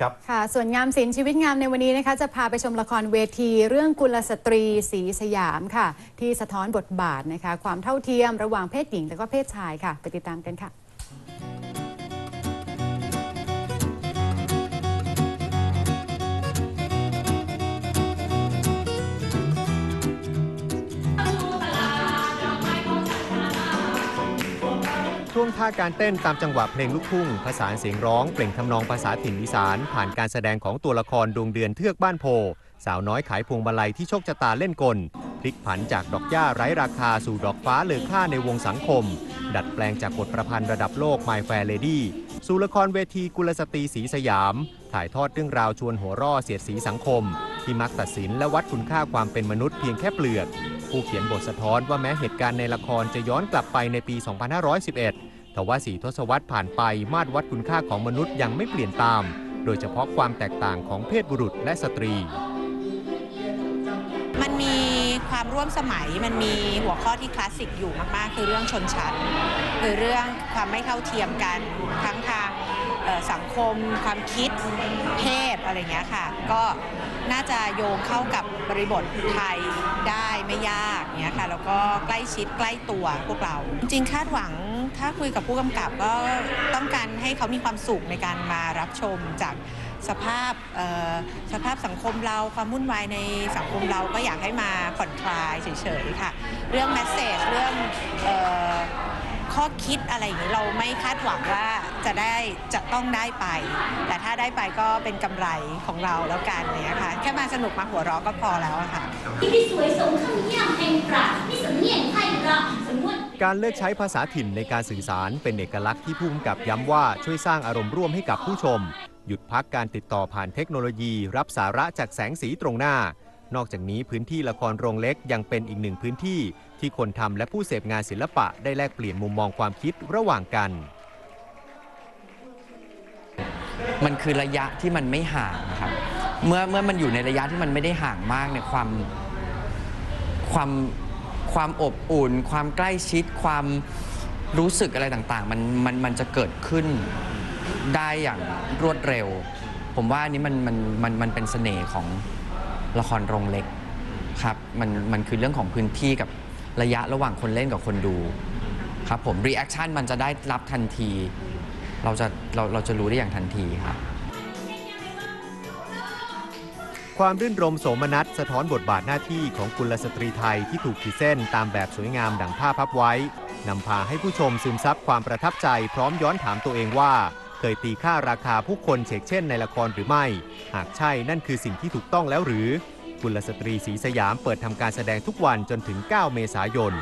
ครับค่ะ ส่วนงามศิลป์ชีวิตงามในวันนี้นะคะ จะพาไปชมละครเวทีเรื่องกุลสตรีสีสยามค่ะ ที่สะท้อนบทบาทนะคะ ความเท่าเทียมระหว่างเพศหญิงและก็เพศชายค่ะ ไปติดตามกันค่ะ ช่วงท่าการเต้นตามจังหวะเพลงลูกทุ่งผสานเสียงร้องเปล่งทำนองภาษาถิ่นอีสาน ผ่านการแสดงของตัวละครดวงเดือนเทือกบ้านโพ สาวน้อยขายพวงมาลัยที่โชคชะตาเล่นกลพลิกผันจากดอกหญ้าไร้ราคาสู่ดอกฟ้าเลือค่าในวงสังคม ดัดแปลงจากบทประพันธ์ระดับโลก My Fair Lady สู่ละครเวทีกุลสตรีสีสยาม ถ่ายทอดเรื่องราวชวนหัวร่อเสียดสีสังคม ที่มักตัดสินและวัดคุณค่าความเป็นมนุษย์เพียงแค่เปลือก ผู้เขียนบทสะท้อนว่าแม้เหตุการณ์ในละครจะย้อนกลับไปในปี 2511ทว่าสีทศวรรษผ่านไปมาตรวัดคุณค่าของมนุษย์ยังไม่เปลี่ยนตาม โดยเฉพาะความแตกต่างของเพศบุรุษและสตรี มันมีความร่วมสมัยมันมีหัวข้อที่คลาสสิกอยู่มาก ๆ คือเรื่องชนชั้น คือเรื่องความไม่เท่าเทียมกันทั้งทาง สังคม ความคิดเพศอะไรเงี้ยค่ะ ก็น่าจะโยงเข้ากับบริบทไทยได้ไม่ยากเงี้ยค่ะแล้วก็ใกล้ชิดใกล้ตัวพวกเรา จริงคาดหวังถ้าคุยกับผู้กำกับก็ต้องการให้เขามีความสุขในการมารับชมจากสภาพสภาพสังคมเราความวุ่นวายในสังคมเราก็อยากให้มาผ่อนคลายเฉยๆค่ะ เรื่องแมสเซจเรื่องเข้อคิดอะไรอย่างนี้เราไม่คาดหวังว่าจะได้จะต้องได้ไป แต่ถ้าได้ไปก็เป็นกำไรของเราแล้วกันเนี่ยค่ะแค่มาสนุกมาหัวเราะก็พอแล้วค่ะที่สวยสมคำย่ำแห่งปราดที่สำเนียงไทยเราสมมติการเลือกใช้ภาษาถิ่นในการสื่อสารเป็นเอกลักษณ์ที่ผู้กำกับย้ำว่าช่วยสร้างอารมณ์ร่วมให้กับผู้ชม หยุดพักการติดต่อผ่านเทคโนโลยี รับสาระจากแสงสีตรงหน้า นอกจากนี้พื้นที่ละครโรงเล็กยังเป็นอีกหนึ่งพื้นที่ ที่คนทำและผู้เสพงานศิลปะได้แลกเปลี่ยนมุมมองความคิดระหว่างกัน มันคือระยะที่มันไม่ห่างครับเมื่อเมื่อมันอยู่ในระยะที่มันไม่ได้ห่างมากเนี่ยความความความอบอุ่น ความใกล้ชิด ความรู้สึกอะไรต่างๆ มันมันมันจะเกิดขึ้นได้อย่างรวดเร็ว ผมว่าอันนี้มันมันมันมันเป็นเสน่ห์ของ ละครโรงเล็กครับมันมันคือเรื่องของพื้นที่กับระยะระหว่างคนเล่นกับคนดูครับผมรีแอคชั่นมันจะได้รับทันที เราจะเราเราจะรู้ได้อย่างทันทีครับความรื่นรมโสมนัสสะท้อนบทบาทหน้าที่ของกุลสตรีไทยที่ถูกขีดเส้นตามแบบสวยงามดังผ้าพับไว้นำพาให้ผู้ชมซึมซับความประทับใจพร้อมย้อนถามตัวเองว่า เคยตีค่าราคาผู้คนเฉกเช่นในละครหรือไม่ หากใช่นั่นคือสิ่งที่ถูกต้องแล้วหรือกุลสตรีสีสยามเปิดทำการแสดงทุกวันจนถึง 9 เมษายน